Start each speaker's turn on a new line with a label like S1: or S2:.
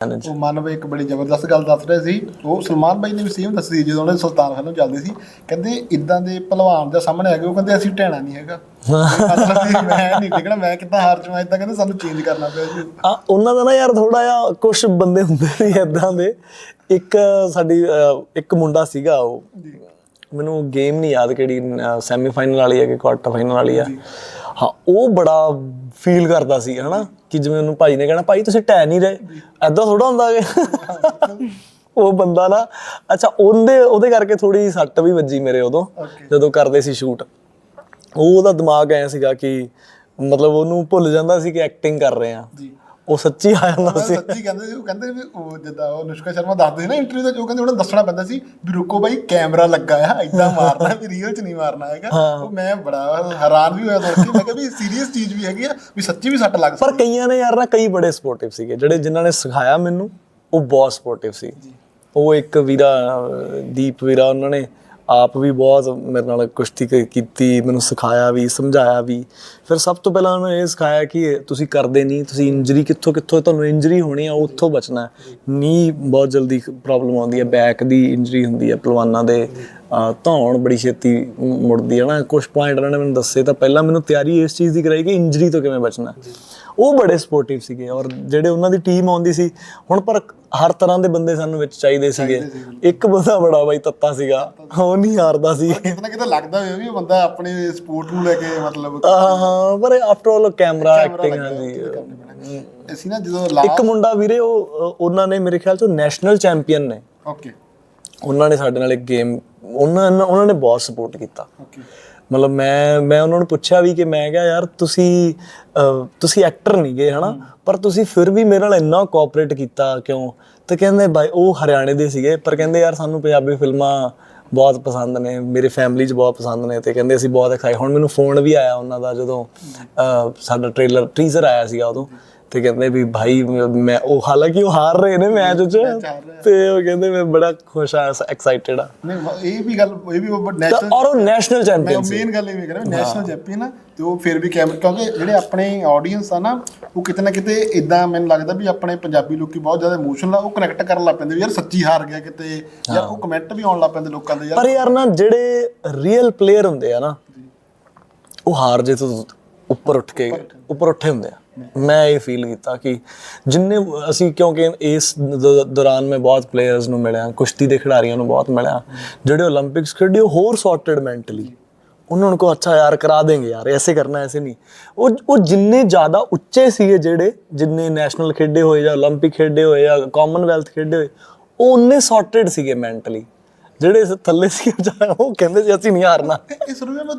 S1: ਉਹ ਮਾਨਵ ਇੱਕ ਬੜੀ ਜ਼ਬਰਦਸਤ ਗੱਲ ਦੱਸ ਰਹੇ ਸੀ। ਉਹ ਸਲਮਾਨ ਬਾਈ ਨੇ ਵੀ ਸੇਮ ਦੱਸੀ ਸੀ ਜਦੋਂ ਉਹਨੇ ਸੁਲਤਾਨ ਫਿਲਮ ਚੱਲਦੀ ਸੀ। ਕਹਿੰਦੇ ਇਦਾਂ ਦੇ ਪਹਿਲਵਾਨ ਦਾ ਸਾਹਮਣੇ ਆ ਗਏ ਉਹ ਕਹਿੰਦੇ ਅਸੀਂ ਢਹਿਣਾ ਨਹੀਂ ਹੈਗਾ। ਮੈਂ ਨਹੀਂ ਟਿਕਣਾ ਮੈਂ ਕਿੱਦਾਂ ਹਾਰ ਜਾਵਾਂ ਇਦਾਂ ਕਹਿੰਦੇ ਸਾਨੂੰ ਚੇਂਜ ਕਰਨਾ ਪਿਆ ਜੀ।
S2: ਆ ਉਹਨਾਂ ਦਾ ਨਾ ਯਾਰ ਥੋੜਾ ਜਿਹਾ ਕੁਝ ਬੰਦੇ ਹੁੰਦੇ ਨੇ ਇਦਾਂ ਦੇ। ਇੱਕ ਸਾਡੀ ਇੱਕ ਮੁੰਡਾ ਸੀਗਾ ਉਹ। ਮੈਨੂੰ ਗੇਮ ਨਹੀਂ ਯਾਦ ਕਿਹੜੀ ਸੈਮੀਫਾਈਨਲ ਵਾਲੀ ਹੈ ਕਿ ਕੁਆਟਰ ਫਾਈਨਲ ਵਾਲੀ ਆ। ਹਾਂ ਉਹ ਬੜਾ ਫੀਲ ਕਰਦਾ ਸੀ ਹਨਾ? ਕਿ ਜਿਵੇਂ ਉਹਨੂੰ ਭਾਈ ਨੇ ਕਹਿਣਾ ਭਾਈ ਤੁਸੀਂ ਟੈ ਨਹੀਂ ਰਹੇ। ਐਦਾਂ ਥੋੜਾ ਹੁੰਦਾ ਕਿ ਉਹ ਬੰਦਾ ਨਾ ਅੱਛਾ ਉਹਦੇ ਉਹਦੇ ਕਰਕੇ ਥੋੜੀ ਸੱਟ ਵੀ ਵੱਜੀ ਮੇਰੇ ਉਦੋਂ. ਜਦੋਂ ਕਰਦੇ ਸੀ ਸ਼ੂਟ ਉਹ ਉਹਦਾ ਦਿਮਾਗ ਐ ਸੀਗਾ ਕਿ ਮਤਲਬ ਉਹਨੂੰ ਭੁੱਲ ਜਾਂਦਾ ਸੀ ਕਿ ਐਕਟਿੰਗ ਕਰ ਰਹੇ ਆ।
S1: ਜੀ।
S2: ਉਹ ਸੱਚੀ ਆ ਜਾਂਦਾ ਸੀ।
S1: ਸੱਚੀ ਕਹਿੰਦੇ ਸੀ ਉਹ ਕਹਿੰਦੇ ਵੀ ਉਹ ਜਿੱਦਾਂ ਉਹ ਅਨੁਸ਼ਕਾ ਸ਼ਰਮਾ ਦੱਸਦੇ ਸੀ ਨਾ ਇੰਟਰਵਿਊ ਦੇ ਜੋ ਕਹਿੰਦੇ ਉਹਨਾਂ ਦੱਸਣਾ ਪੈਂਦਾ ਸੀ ਵੀ ਰੁਕੋ ਬਾਈ ਕੈਮਰਾ ਲੱਗਾ ਆ ਇਦਾਂ ਮਾਰਨਾ ਵੀ ਰੀਅਲ ਚ ਨਹੀਂ ਮਾਰਨਾ ਹੈਗਾ। ਉਹ ਮੈਂ ਬੜਾ ਹੈਰਾਨ ਵੀ ਹੋਇਆ ਕੇ ਮੈਂ ਕਿਹਾ ਵੀ ਸੀਰੀਅਸ ਚੀਜ਼ ਵੀ ਹੈਗੀ ਆ ਵੀ ਸੱਚੀ ਵੀ ਸੱਟ ਲੱਗ
S2: ਪਰ ਕਈਆਂ ਨੇ ਯਾਰ ਨਾ ਕਈ ਬੜੇ ਸਪੋਰਟਿਵ ਸੀਗੇ ਜਿਹੜੇ ਜਿਨ੍ਹਾਂ ਨੇ ਸਿਖਾਇਆ ਮੈਨੂੰ ਉਹ ਬਹੁਤ ਸਪੋਰਟਿਵ ਸੀ। ਉਹ ਇੱਕ ਵੀਰਾ ਦੀਪ ਵੀਰਾ ਉਹਨਾਂ ਨੇ ਆਪ ਵੀ ਬਹੁਤ ਮੇਰੇ ਨਾਲ ਕੁਸ਼ਤੀ ਕ- ਕੀਤੀ ਮੈਨੂੰ ਸਿਖਾਇਆ ਵੀ ਸਮਝਾਇਆ ਵੀ। ਫਿਰ ਸਭ ਤੋਂ ਪਹਿਲਾਂ ਉਹਨਾਂ ਨੇ ਇਹ ਸਿਖਾਇਆ ਕਿ ਤੁਸੀਂ ਕਰਦੇ ਨਹੀਂ ਤੁਸੀਂ ਇੰਜਰੀ ਕਿੱਥੋਂ ਕਿੱਥੋਂ ਤੁਹਾਨੂੰ ਇੰਜਰੀ ਹੋਣੀ ਆ ਉੱਥੋਂ ਬਚਣਾ ਹੈ। ਨੀ ਬਹੁਤ ਜਲਦੀ ਪ੍ਰੋਬਲਮ ਆਉਂਦੀ ਹੈ ਬੈਕ ਦੀ ਇੰਜਰੀ ਹੁੰਦੀ ਹੈ ਪਹਿਲਵਾਨਾਂ ਦੇ। ਅਹ, ਧੌਣ ਬੜੀ ਛੇਤੀ ਮੁੜਦੀ ਹੈ ਨਾ ਕੁਝ ਪੁਆਇੰਟ ਉਹਨਾਂ ਨੇ ਮੈਨੂੰ ਦੱਸੇ ਤਾਂ ਪਹਿਲਾਂ ਮੈਨੂੰ ਤਿਆਰੀ ਇਸ ਚੀਜ਼ ਦੀ ਕਰਾਈ ਕਿ ਇੰਜਰੀ ਤੋਂ ਕਿਵੇਂ ਬਚਣਾ ਉਹ ਬੜੇ ਸਪੋਰਟਿਵ ਸੀਗੇ ਔਰ ਜਿਹੜੇ ਉਹਨਾਂ ਦੀ ਟੀਮ ਆਉਂਦੀ ਸੀ ਹੁਣ ਪਰ ਹਰ ਤਰ੍ਹਾਂ ਦੇ ਬੰਦੇ ਸਾਨੂੰ ਵਿੱਚ ਚਾਹੀਦੇ ਸੀਗੇ। ਇੱਕ ਬੰਦਾ ਬੜਾ ਬਾਈ ਤੱਤਾ ਸੀਗਾ ਉਹ ਨਹੀਂ ਹਾਰਦਾ ਸੀ।
S1: ਕਿਤੇ ਨਾ ਕਿਤੇ ਲੱਗਦਾ ਹੋਇਆ ਵੀ ਬੰਦਾ ਆਪਣੇ ਸਪੋਰਟ ਨੂੰ ਲੈ ਕੇ ਮਤਲਬ
S2: ਹਾਂ ਪਰ ਆਫਟਰ ਆਲ ਕੈਮਰਾ ਐਕਟਿੰਗ ਹਾਂਜੀ।
S1: ਅਸੀਂ ਨਾ ਜਦੋਂ
S2: ਇੱਕ ਮੁੰਡਾ ਵੀਰੇ ਉਹ ਉਹਨਾਂ ਨੇ ਮੇਰੇ ਖਿਆਲ ਚੋਂ ਨੈਸ਼ਨਲ ਚੈਂਪੀਅਨ ਨੇ।
S1: ਓਕੇ
S2: ਉਹਨਾਂ ਨੇ ਸਾਡੇ ਨਾਲ ਇੱਕ ਗੇਮ ਉਹਨਾਂ ਨੇ ਉਹਨਾਂ ਨੇ ਬਹੁਤ ਸਪੋਰਟ ਕੀਤਾ। ਮਤਲਬ ਮੈਂ ਮੈਂ ਉਹਨਾਂ ਨੂੰ ਪੁੱਛਿਆ ਵੀ ਕਿ ਮੈਂ ਕਿਹਾ ਯਾਰ ਤੁਸੀਂ ਤੁਸੀਂ ਐਕਟਰ ਨਹੀਂ ਗਏ ਹਨਾ? ਪਰ ਤੁਸੀਂ ਫਿਰ ਵੀ ਮੇਰੇ ਨਾਲ ਇੰਨਾ ਕੋਆਪਰੇਟ ਕੀਤਾ ਕਿਉਂ? ਤੇ ਕਹਿੰਦੇ ਬਾਈ ਉਹ ਹਰਿਆਣੇ ਦੇ ਸੀਗੇ ਪਰ ਕਹਿੰਦੇ ਯਾਰ ਸਾਨੂੰ ਪੰਜਾਬੀ ਫਿਲਮਾਂ ਬਹੁਤ ਪਸੰਦ ਨੇ ਮੇਰੇ ਫੈਮਿਲੀ 'ਚ ਬਹੁਤ ਪਸੰਦ ਨੇ। ਤੇ ਕਹਿੰਦੇ ਅਸੀਂ ਬਹੁਤ ਐਕਸਾਈਟ ਹੁਣ ਮੈਨੂੰ ਫੋਨ ਵੀ ਆਇਆ ਉਹਨਾਂ ਦਾ ਜਦੋਂ ਸਾਡਾ ਟ੍ਰੇਲਰ ਟੀਜ਼ਰ ਆਇਆ ਸੀਗਾ ਉਦੋਂ। ਤੇ ਕਹਿੰਦੇ ਵੀ ਭਾਈ ਮੈਂ ਉਹ ਹਾਲਾਂਕਿ ਉਹ ਹਾਰ ਰਹੇ ਨੇ ਮੈਚ 'ਚ ਤੇ ਉਹ ਕਹਿੰਦੇ ਮੈਂ ਬੜਾ ਖੁਸ਼ ਆ ਐਕਸਾਈਟਡ ਆ
S1: ਨਹੀਂ ਇਹ ਵੀ ਗੱਲ ਇਹ ਵੀ ਨੈਸ਼ਨਲ
S2: ਔਰ ਉਹ ਨੈਸ਼ਨਲ
S1: ਮੈਂ
S2: ਚੈਂਪੀਅਨ ਸੀ।
S1: ਮੇਨ ਗੱਲ ਇਹ ਵੀ ਕਰਾਂ ਨੈਸ਼ਨਲ ਚੈਂਪੀਅਨ ਆ ਤੇ ਉਹ ਫਿਰ ਵੀ ਕੈਮਰਾ ਕਿਉਂਕਿ ਜਿਹੜੇ ਆਪਣੇ ਆਡੀਅנס ਆ ਨਾ ਉਹ ਕਿਤੇ ਨਾ ਕਿਤੇ ਇਦਾਂ ਮੈਨੂੰ ਲੱਗਦਾ ਵੀ ਆਪਣੇ ਪੰਜਾਬੀ ਲੋਕੀ ਬਹੁਤ ਜ਼ਿਆਦਾ ਇਮੋਸ਼ਨਲ ਆ ਉਹ ਕਨੈਕਟ ਕਰਨ ਲੱਗ ਪੈਂਦੇ ਯਾਰ ਸੱਚੀ ਹਾਰ ਗਿਆ ਕਿਤੇ ਜਾਂ ਉਹ ਕਮੈਂਟ ਵੀ ਆਉਣ ਲੱਗ ਪੈਂਦੇ ਲੋਕਾਂ ਦੇ ਯਾਰ।
S2: ਪਰ ਯਾਰ ਨਾ ਜਿਹੜੇ ਰੀਅਲ ਪਲੇਅਰ ਹੁੰਦੇ ਆ ਨਾ ਉਹ ਹਾਰ ਜੇ ਤੋਂ ਉੱਪਰ ਉੱਠ ਕੇ ਉੱਪਰ ਉੱਠੇ ਹੁੰਦੇ ਆ। ਮੈਂ ਇਹ ਫੀਲ ਕੀਤਾ ਕਿ ਜਿੰਨੇ ਅਸੀਂ ਕਿਉਂਕਿ ਇਸ ਦੌਰਾਨ ਮੈਂ ਬਹੁਤ ਪਲੇਅਰਸ ਨੂੰ ਮਿਲਿਆ, ਕੁਸ਼ਤੀ ਦੇ ਖਿਡਾਰੀਆਂ ਨੂੰ ਬਹੁਤ ਮਿਲਿਆ। ਜਿਹੜੇ 올림픽ਸ ਖੇਡੇ ਹੋਰ ਸੌਰਟਡ ਮੈਂਟਲੀ ਉਹਨਾਂ ਨੂੰ ਅੱਛਾ ਯਾਰ, ਕਰਾ ਦੇਂਗੇ ਯਾਰ, ਐਸੇ ਕਰਨਾ, ਐਸੇ ਨਹੀਂ। ਉਹ ਉਹ ਜਿੰਨੇ ਜ਼ਿਆਦਾ ਉੱਚੇ ਸੀਗੇ ਜਿਹੜੇ, ਜਿੰਨੇ ਨੈਸ਼ਨਲ ਖੇਡੇ ਹੋਏ ਜਾਂ 올림픽 ਖੇਡੇ ਹੋਏ ਜਾਂ ਕਾਮਨਵੈਲਥ ਖੇਡੇ ਹੋਏ, ਉਹ ਉਹਨੇ ਸੌਰਟਡ ਸੀਗੇ ਮੈਂਟਲੀ ਜਿਹੜੇ ਥੱਲੇ ਸੀ ਉਹ ਕਹਿੰਦੇ ਸੀ, ਅਸੀਂ ਨਹੀਂ ਹਾਰਨਾ।
S1: ਇਹ ਸੁਣਿਆ ਮੈਂ